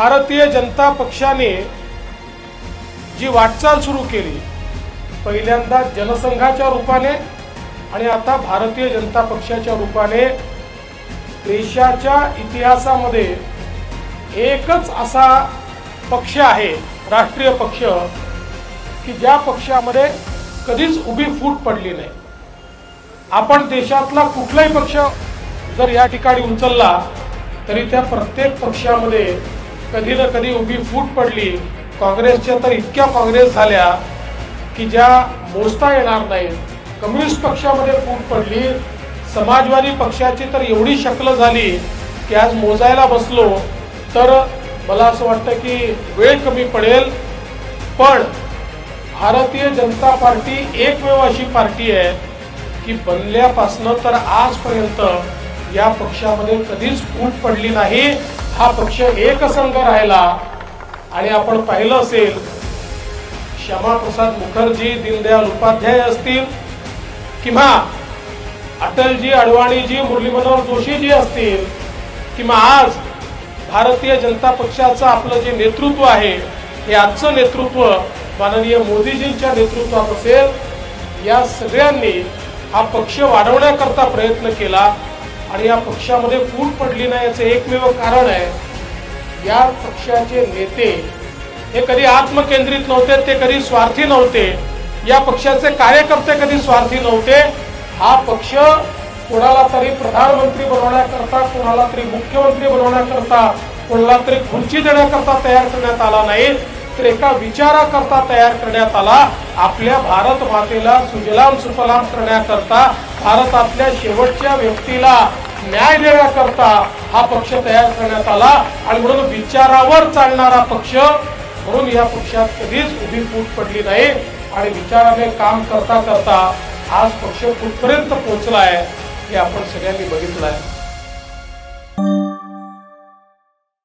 भारतीय जनता पक्षाने जी वाटचाल सुरू केली पहिल्यांदा जनसंघाच्या रूपाने आणि आता भारतीय जनता पक्षाच्या रूपाने देशाच्या इतिहासामध्ये एकच असा पक्ष आहे राष्ट्रीय पक्ष की ज्या पक्षामध्ये कधीच उभी फूट पडली नाही. आपण देशातला कुठलाही पक्ष जर या ठिकाणी उचलला तरी त्या प्रत्येक पक्षामध्ये कधी ना कधी उभी फूट पडली. काँग्रेसच्या तर इतक्या काँग्रेस झाल्या की ज्या मोजता येणार नाहीत. कम्युनिस्ट पक्षामध्ये फूट पडली. समाजवादी पक्षाची तर एवढी शक्ल झाली की आज मोजायला बसलो. तर मला असं वाटतं की वेळ कमी पडेल. पण भारतीय जनता पार्टी एकमेव अशी पार्टी आहे की बनल्यापासनं तर आजपर्यंत या पक्षामध्ये कधीच फूट पडली नाही. हा पक्ष एकसंघ राहिला आणि आपण पाहिलं असेल श्यामाप्रसाद मुखर्जी दीनदयाल उपाध्याय असतील किंवा अटलजी अडवाणीजी मुरली मनोहर जोशीजी असतील किंवा आज भारतीय जनता पक्षाचं आपलं जे नेतृत्व आहे हे आजचं नेतृत्व माननीय मोदीजींच्या नेतृत्वात असेल या सगळ्यांनी हा पक्ष वाढवण्याकरता प्रयत्न केला. आणि या पक्षामध्ये फूट पडली नाही याचं एकमेव कारण आहे या पक्षाचे नेते हे कधी आत्मकेंद्रित नव्हते ते कधी स्वार्थी नव्हते या पक्षाचे कार्यकर्ते कधी स्वार्थी नव्हते हा पक्ष कोणाला तरी प्रधानमंत्री बनवण्याकरता कोणाला तरी मुख्यमंत्री बनवण्याकरता कोणाला तरी खुर्ची देण्याकरता तयार करण्यात आला नाही तर एका विचाराकरता तयार करण्यात आला आपल्या भारत मातेला सुजलाम सुफलाम करण्याकरता भारतातल्या शेवटच्या व्यक्तीला न्याय देण्याकरता हा पक्ष तयार करण्यात आला आणि म्हणून विचारावर चालणारा पक्ष म्हणून या पक्षात कधीच उभी फूट पडली नाही. आणि विचाराने काम करता करता आज पक्ष कुठपर्यंत पोहोचला आहे हे आपण सगळ्यांनी बघितलं आहे